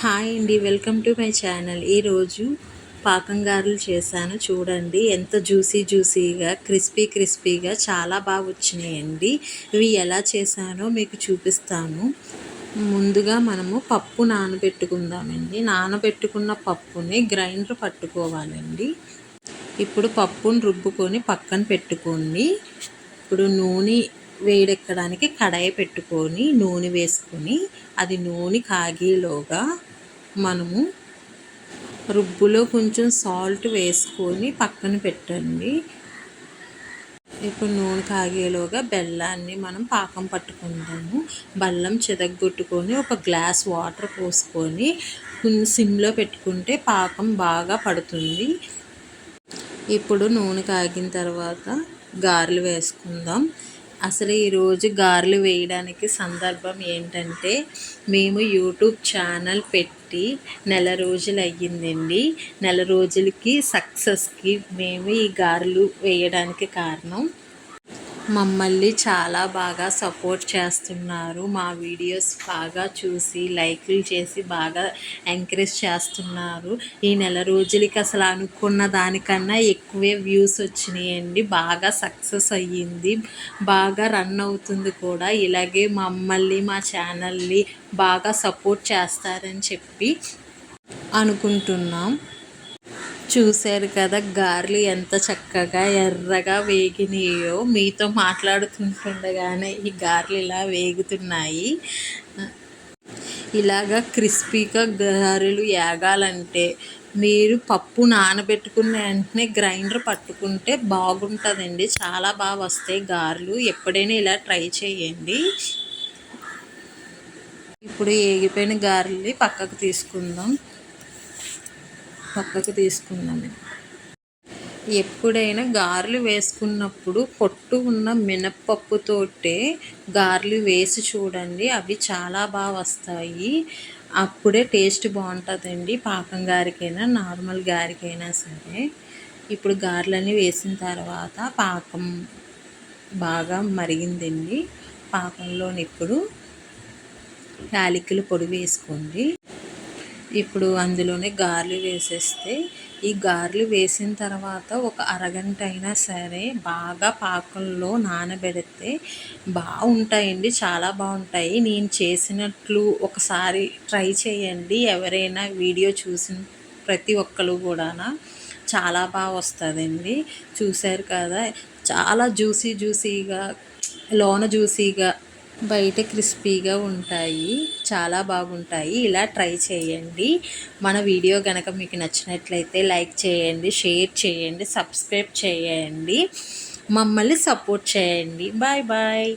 Hi అండి welcome to my channel. ఈరోజు పాకంగారులు చేశాను. చూడండి ఎంత జ్యూసీ జ్యూసీగా క్రిస్పీ క్రిస్పీగా చాలా బాగా వచ్చినాయండి. ఇవి ఎలా చేశానో మీకు చూపిస్తాను. ముందుగా మనము పప్పు నానబెట్టుకుందామండి. నానబెట్టుకున్న పప్పుని గ్రైండర్ పట్టుకోవాలండి. ఇప్పుడు పప్పును రుబ్బుకొని పక్కన పెట్టుకోండి. ఇప్పుడు నూనె వేడెక్కడానికి కడాయి పెట్టుకొని నూనె వేసుకొని అది నూనె కాగేలోగా మనము రుబ్బులో కొంచెం సాల్ట్ వేసుకొని పక్కన పెట్టండి. ఇప్పుడు నూనె కాగేలోగా బెల్లాన్ని మనం పాకం పట్టుకుందాము. బెల్లం చెదగొట్టుకొని ఒక గ్లాస్ వాటర్ పోసుకొని సిమ్లో పెట్టుకుంటే పాకం బాగా పడుతుంది. ఇప్పుడు నూనె కాగిన తర్వాత గారెలు వేసుకుందాం. అసలు ఈరోజు గారెలు వేయడానికి సందర్భం ఏంటంటే మేము యూట్యూబ్ ఛానల్ పెట్టి నెల రోజులు అయ్యిందండి. నెల రోజులకి సక్సెస్కి మేము ఈ గారెలు వేయడానికి కారణం మమ్మల్ని చాలా బాగా సపోర్ట్ చేస్తున్నారు. మా వీడియోస్ బాగా చూసి లైక్లు చేసి బాగా ఎంకరేజ్ చేస్తున్నారు. ఈ నెల రోజులకి అసలు అనుకున్న దానికన్నా ఎక్కువే వ్యూస్ వచ్చినాయండి. బాగా సక్సెస్ అయ్యింది. బాగా రన్ అవుతుంది కూడా. ఇలాగే మమ్మల్ని మా ఛానల్ని బాగా సపోర్ట్ చేస్తారని చెప్పి అనుకుంటున్నాం. చూశారు కదా గారెలు ఎంత చక్కగా ఎర్రగా వేగినాయో. మీతో మాట్లాడుతుంటుండగానే ఈ గారెలు ఇలా వేగుతున్నాయి. ఇలాగా క్రిస్పీగా గారెలు ఏగాలంటే మీరు పప్పు నానబెట్టుకున్న వెంటనే గ్రైండర్ పట్టుకుంటే బాగుంటుందండి. చాలా బాగా వస్తాయి గారెలు. ఎప్పుడైనా ఇలా ట్రై చేయండి. ఇప్పుడు ఏగిపోయిన గారెలు పక్కకు తీసుకుందాం. పక్కకు తీసుకుందాం. ఎప్పుడైనా గారెలు వేసుకున్నప్పుడు పొట్టు ఉన్న మినప్పప్పుతోటే గారెలు వేసి చూడండి అవి చాలా బాగా వస్తాయి. అప్పుడే టేస్ట్ బాగుంటుందండి పాకం గారికైనా నార్మల్ గారికైనా సరే. ఇప్పుడు గారెలన్నీ వేసిన తర్వాత పాకం బాగా మరిగిందండి. పాకంలోని ఇప్పుడు యాలకులు పొడి వేసుకోండి. ఇప్పుడు అందులోనే గారెలు వేసేస్తే ఈ గారెలు వేసిన తర్వాత ఒక అరగంట అయినా సరే బాగా పాకంలో నానబెడితే బాగుంటాయండి చాలా బాగుంటాయి. నేను చేసినట్లు ఒకసారి ట్రై చేయండి. ఎవరైనా వీడియో చూసిన ప్రతి ఒక్కరు కూడా చాలా బాగా వస్తుందండి. చూశారు కదా చాలా జ్యూసీ జ్యూసీగా లోన జ్యూసీగా బయట క్రిస్పీగా ఉంటాయి. చాలా బాగుంటాయి. ఇలా ట్రై చేయండి. మన వీడియో కనుక మీకు నచ్చినట్లయితే లైక్ చేయండి షేర్ చేయండి సబ్స్క్రైబ్ చేయండి. మమ్మల్ని సపోర్ట్ చేయండి. Bye bye.